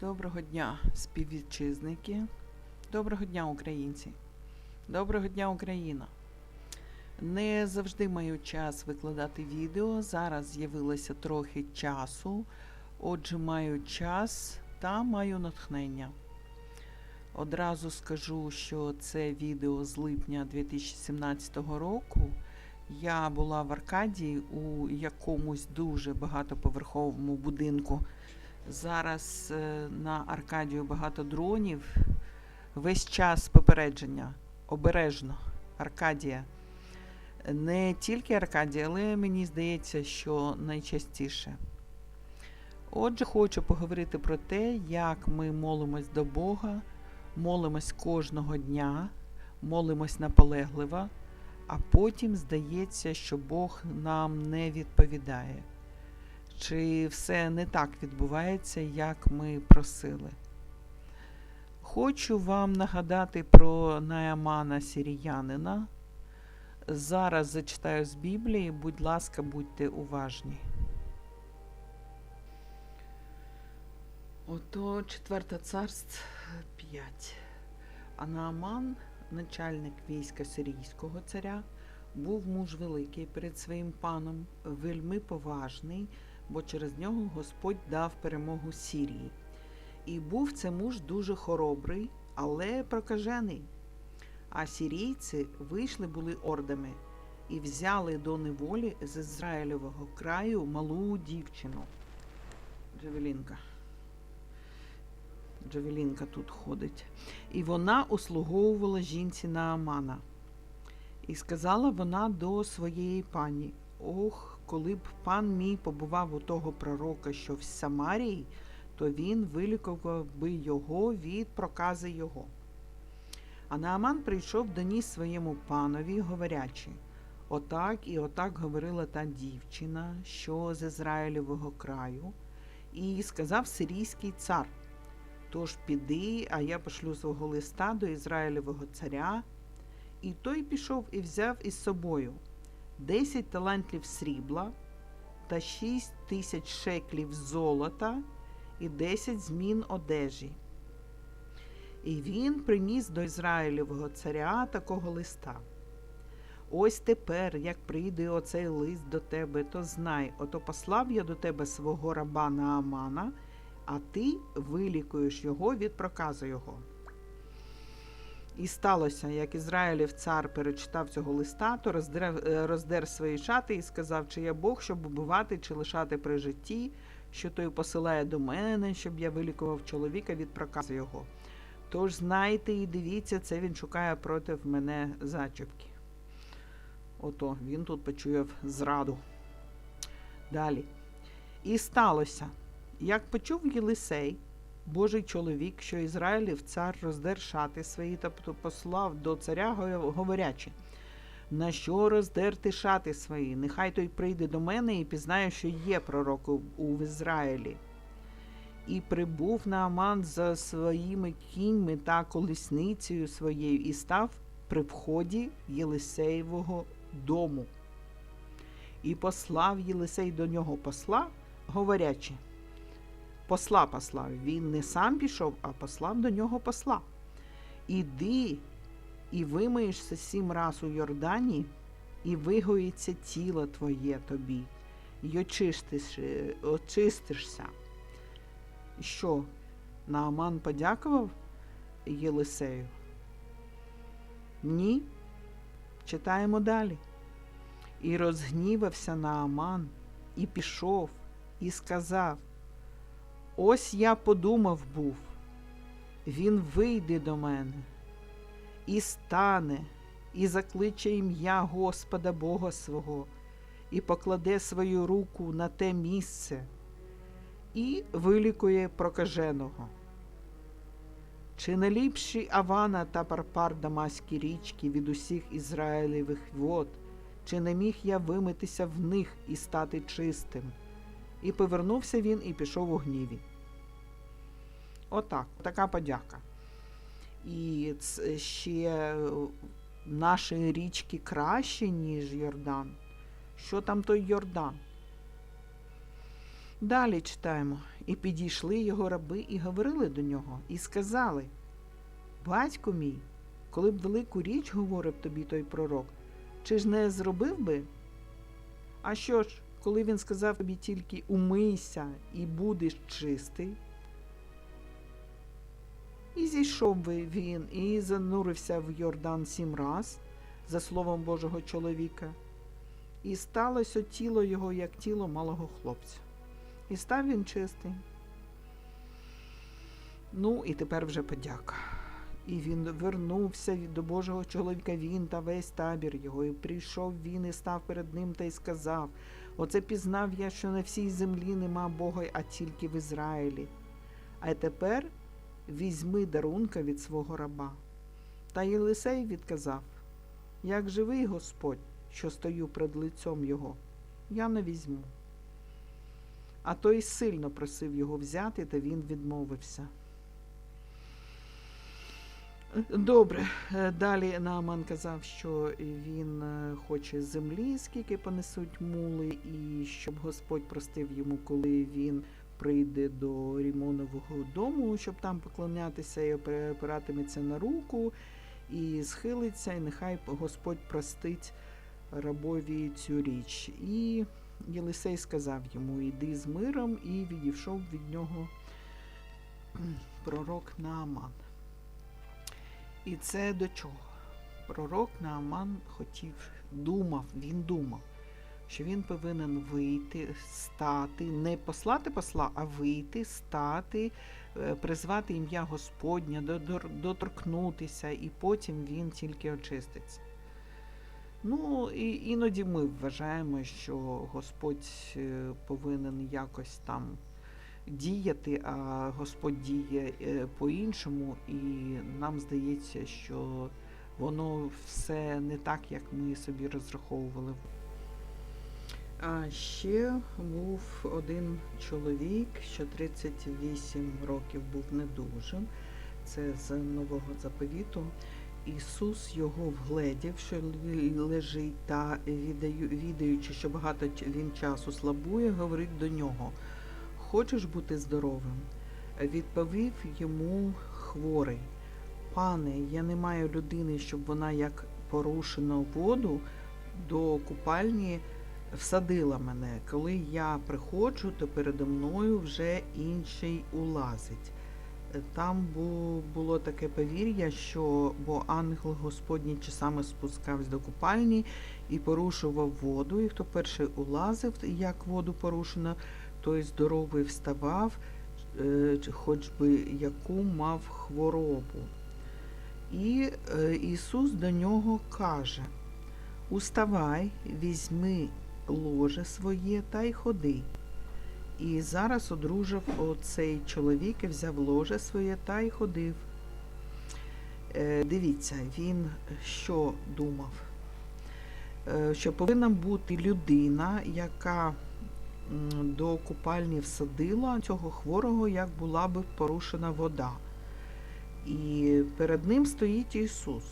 Доброго дня, співвітчизники. Доброго дня, українці. Доброго дня, Україна. Не завжди маю час викладати відео. Зараз з'явилося трохи часу. Отже, маю час та маю натхнення. Одразу скажу, що це відео з липня 2017 року. Я була в Аркадії у якомусь дуже багатоповерховому будинку. Зараз е, на Аркадію багато дронів. Весь час попередження. Обережно. Аркадія. Не тільки Аркадія, але мені здається, що найчастіше. Отже, хочу поговорити про те, як ми молимось до Бога, молимось кожного дня, молимось наполегливо, а потім здається, що Бог нам не відповідає. Чи все не так відбувається, як ми просили? Хочу вам нагадати про Наамана Сіріянина. Зараз зачитаю з Біблії, будь ласка, будьте уважні. Ото 4 царств 5. А Нааман, начальник війська сирійського царя, був муж великий перед своїм паном, вельми поважний, бо через нього Господь дав перемогу Сірії. І був це муж дуже хоробрий, але прокажений. А сірійці вийшли були ордами і взяли до неволі з Ізраїлевого краю малу дівчину. Джавелінка. Джавелінка тут ходить. І вона услуговувала жінці Наамана. І сказала вона до своєї пані: Ох, коли б пан мій побував у того пророка, що в Самарії, то він вилікував би його від прокази його. А Нааман прийшов доніс своєму панові, говорячи Отак і отак говорила та дівчина, що з Ізраїлевого краю, і сказав сирійський цар. Тож піди, а я пошлю свого листа до Ізраїлевого царя. І той пішов і взяв із собою десять талантів срібла та шість тисяч шеклів золота і десять змін одежі. І він приніс до Ізраїлевого царя такого листа. Ось тепер, як прийде оцей лист до тебе, то знай, ото послав я до тебе свого раба Наамана, а ти вилікуєш його від проказу його. І сталося, як Ізраїлів цар перечитав цього листа, то роздер, роздер свої шати і сказав, чи я Бог, щоб убивати, чи лишати при житті, що той посилає до мене, щоб я вилікував чоловіка від проказу його. Тож знайте і дивіться, це він шукає проти мене зачіпки. Ото він тут почув зраду. Далі. І сталося, як почув Єлисей, Божий чоловік, що Ізраїлів цар роздер шати свої, тобто послав до царя, говорячи, на що роздерти шати свої? Нехай той прийде до мене і пізнає, що є пророк у Ізраїлі. І прибув Нааман за своїми кіньми та колісницею своєю і став при вході Єлисеєвого дому. І послав Єлисей до нього посла, говорячи, посла послав. Він не сам пішов, а послав до нього посла. Іди і вимиєшся сім раз у Йордані, і вигоїться тіло твоє тобі, і очистиш, очистишся. Що, Нааман подякував Єлисею? Ні. Читаємо далі. І розгнівався Нааман, і пішов, і сказав: Ось я подумав був, він вийде до мене, і стане, і закличе ім'я Господа Бога свого, і покладе свою руку на те місце, і вилікує прокаженого. Чи не ліпші Авана та Парпар Дамаські річки від усіх Ізраїлевих вод, чи не міг я вимитися в них і стати чистим? І повернувся він і пішов у гніві. Отак, така подяка. І ще наші річки кращі, ніж Йордан. Що там той Йордан? Далі читаємо. І підійшли його раби і говорили до нього, і сказали: Батько мій, коли б велику річ говорив тобі той пророк, чи ж не зробив би? А що ж, коли він сказав тобі тільки умийся і будеш чистий? І зійшов він і занурився в Йордан сім раз, за словом Божого чоловіка, і сталося тіло його, як тіло малого хлопця. І став він чистий. Ну, і тепер вже подяка. І він вернувся до Божого чоловіка, він та весь табір його. І прийшов він і став перед ним та й сказав: Оце пізнав я, що на всій землі нема Бога, а тільки в Ізраїлі. А тепер візьми дарунка від свого раба. Та Єлисей відказав: Як живий Господь, що стою пред лицем його, я не візьму. А той сильно просив його взяти, та він відмовився. Добре, Е, далі Нааман казав, що він е, хоче землі, скільки понесуть мули, і щоб Господь простив йому, коли він прийде до Рімонового дому, щоб там поклонятися і опиратиметься на руку, і схилиться, і нехай Господь простить рабові цю річ. І Єлисей сказав йому: Іди з миром, і відійшов від нього пророк Нааман. І це до чого? Пророк Нааман хотів, думав, він думав, що він повинен вийти, стати, не послати посла, а вийти, стати, е, призвати ім'я Господня, доторкнутися, і потім він тільки очиститься. Ну, і іноді ми вважаємо, що Господь е, повинен якось там діяти, а Господь діє е, по-іншому, і нам здається, що воно все не так, як ми собі розраховували. А ще був один чоловік, що 38 років був недужим. Це з нового заповіту. Ісус його вгледів, що лежить, та відаючи, що багато він часу слабує, говорить до нього: Хочеш бути здоровим? Відповів йому хворий. Пане, я не маю людини, щоб вона, як порушено воду, до купальні всадила мене. Коли я приходжу, то передо мною вже інший улазить. Там було таке повір'я, що бо ангел Господній часами спускався до купальні і порушував воду, і хто перший улазив, як воду порушено, той здоровий вставав, е, хоч би яку мав хворобу. І е, Ісус до нього каже: Уставай, візьми ложе своє та й ходи. І зараз одружив оцей чоловік і взяв ложе своє та й ходив. Е, дивіться, він що думав? Е, що повинна бути людина, яка до купальні всадила цього хворого, як була би порушена вода. І перед ним стоїть Ісус.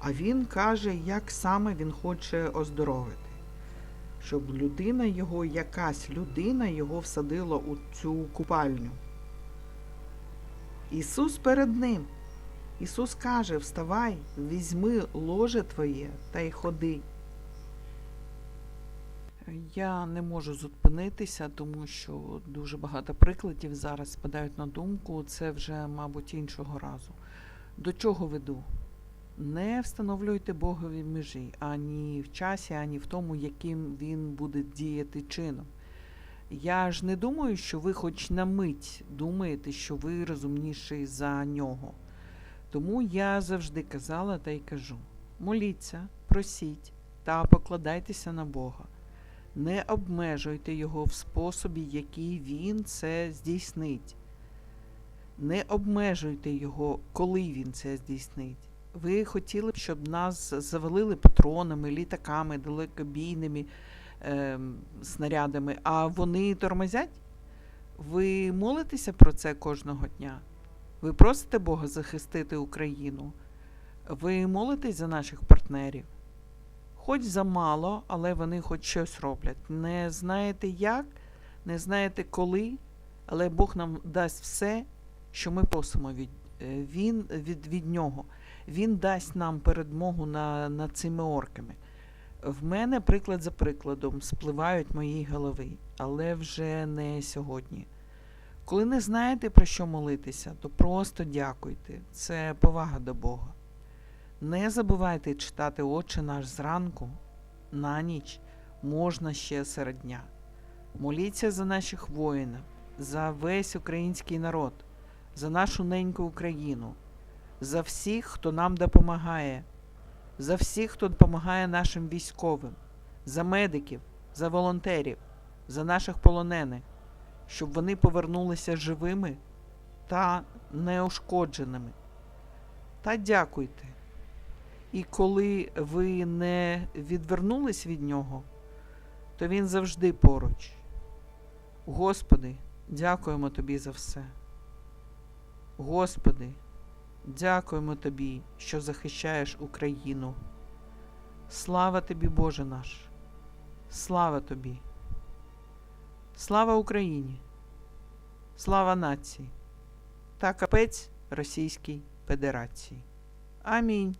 А Він каже, як саме Він хоче оздоровити щоб людина його, якась людина його всадила у цю купальню. Ісус перед ним. Ісус каже: Вставай, візьми ложе твоє та й ходи. Я не можу зупинитися, тому що дуже багато прикладів зараз спадають на думку. Це вже, мабуть, іншого разу. До чого веду? Не встановлюйте Богові межі ані в часі, ані в тому, яким він буде діяти чином. Я ж не думаю, що ви хоч на мить думаєте, що ви розумніший за нього. Тому я завжди казала та й кажу: моліться, просіть та покладайтеся на Бога. Не обмежуйте його в способі, який він це здійснить. Не обмежуйте його, коли він це здійснить. Ви хотіли б, щоб нас завалили патронами, літаками, далекобійними е, снарядами, а вони тормозять? Ви молитеся про це кожного дня? Ви просите Бога захистити Україну? Ви молитесь за наших партнерів? Хоч замало, але вони хоч щось роблять. Не знаєте як? не знаєте коли, але Бог нам дасть все, що ми просимо від, е, він, від, від нього. Він дасть нам передмогу на, над цими орками. В мене приклад за прикладом спливають мої голови, але вже не сьогодні. Коли не знаєте про що молитися, то просто дякуйте. Це повага до Бога. Не забувайте читати Отче наш зранку, на ніч, можна ще серед дня. Моліться за наших воїнів, за весь український народ, за нашу неньку Україну, за всіх, хто нам допомагає, за всіх, хто допомагає нашим військовим, за медиків, за волонтерів, за наших полонених, щоб вони повернулися живими та неушкодженими. Та дякуйте. І коли ви не відвернулись від нього, то він завжди поруч. Господи, дякуємо Тобі за все. Господи, дякуємо Тобі, що захищаєш Україну. Слава Тобі, Боже наш! Слава Тобі! Слава Україні! Слава нації та капець Російській Федерації. Амінь.